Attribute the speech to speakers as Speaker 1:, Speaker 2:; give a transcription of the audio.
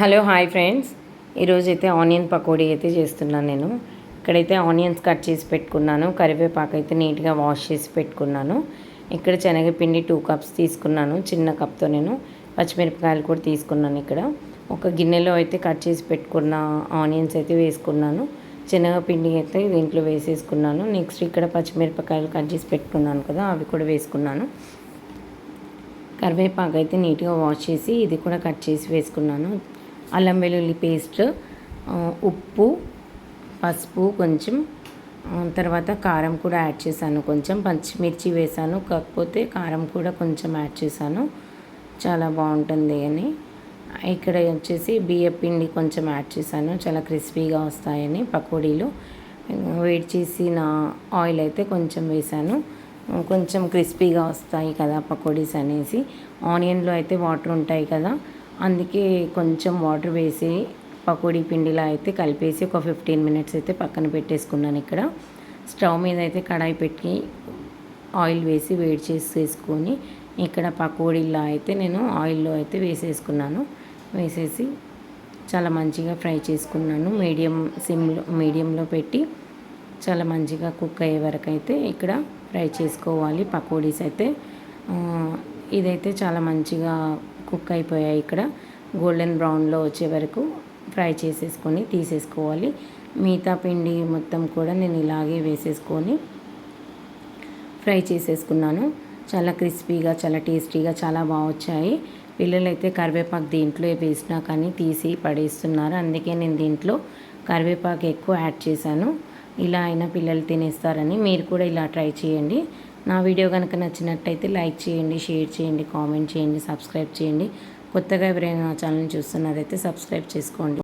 Speaker 1: Hello hi friends. ఈరోజు అయితే onion pakodi అయితే చేస్తున్నాను నేను. ఇక్కడైతే ఆనియన్స్ కట్ చేసి పెట్టుకున్నాను. కరివేపాకు అయితే నీట్గా వాష్ చేసి పెట్టుకున్నాను. ఇక్కడ శనగపిండి టూ కప్స్ తీసుకున్నాను. చిన్న కప్తో నేను పచ్చిమిరపకాయలు కూడా తీసుకున్నాను ఇక్కడ. ఒక గిన్నెలో అయితే కట్ చేసి పెట్టుకున్న ఆనియన్స్ అయితే వేసుకున్నాను. శనగపిండి అయితే దీంట్లో వేసేసుకున్నాను. నెక్స్ట్ ఇక్కడ పచ్చిమిరపకాయలు కట్ చేసి పెట్టుకున్నాను కదా అవి కూడా వేసుకున్నాను. కరివేపాకు అయితే నీట్గా వాష్ చేసి ఇది కూడా కట్ చేసి వేసుకున్నాను. అల్లం వెల్లుల్లి పేస్ట్ ఉప్పు పసుపు కొంచెం తర్వాత కారం కూడా యాడ్ చేశాను కొంచెం పచ్చిమిర్చి వేసాను కాకపోతే కారం కూడా కొంచెం యాడ్ చేశాను. చాలా బాగుంటుంది అని. ఇక్కడ వచ్చేసి బియ్యం పిండి కొంచెం యాడ్ చేశాను చాలా క్రిస్పీగా వస్తాయని పకోడీలు. వేడి చేసిన ఆయిల్ అయితే కొంచెం వేసాను కొంచెం క్రిస్పీగా వస్తాయి కదా పకోడీస్ అనేసి. ఆనియన్లో అయితే వాటర్ ఉంటాయి కదా అందుకే కొంచెం వాటర్ వేసి పకోడీ పిండిలా అయితే కలిపేసి ఒక ఫిఫ్టీన్ మినిట్స్ అయితే పక్కన పెట్టేసుకున్నాను ఇక్కడ. స్టవ్ మీద అయితే కడాయి పెట్టి ఆయిల్ వేసి వేడి చేసేసుకొని ఇక్కడ పకోడీలా అయితే నేను ఆయిల్లో అయితే వేసేసుకున్నాను. వేసేసి చాలా మంచిగా ఫ్రై చేసుకున్నాను. మీడియం సిమ్లో మీడియంలో పెట్టి చాలా మంచిగా కుక్ అయ్యే వరకు అయితే ఇక్కడ ఫ్రై చేసుకోవాలి పకోడీస్ అయితే. ఇదైతే చాలా మంచిగా కుక్ అయిపోయాయి ఇక్కడ. గోల్డెన్ బ్రౌన్లో వచ్చే వరకు ఫ్రై చేసేసుకొని తీసేసుకోవాలి. మిగతా పిండి మొత్తం కూడా నేను ఇలాగే వేసేసుకొని ఫ్రై చేసేసుకున్నాను. చాలా క్రిస్పీగా చాలా టేస్టీగా చాలా బాగా వచ్చాయి. పిల్లలైతే కరివేపాకు దీంట్లో వేసినా కానీ తీసి పడేస్తున్నారు. అందుకే నేను దీంట్లో కరివేపాకు ఎక్కువ యాడ్ చేశాను. ఇలా అయినా పిల్లలు తినేస్తారని మీరు కూడా ఇలా ట్రై చేయండి. నా వీడియో కనుక నచ్చినట్టయితే లైక్ చేయండి షేర్ చేయండి కామెంట్ చేయండి సబ్స్క్రైబ్ చేయండి. కొత్తగా ఎవరైనా నా ఛానల్ చూస్తున్నారైతే సబ్స్క్రైబ్ చేసుకోండి.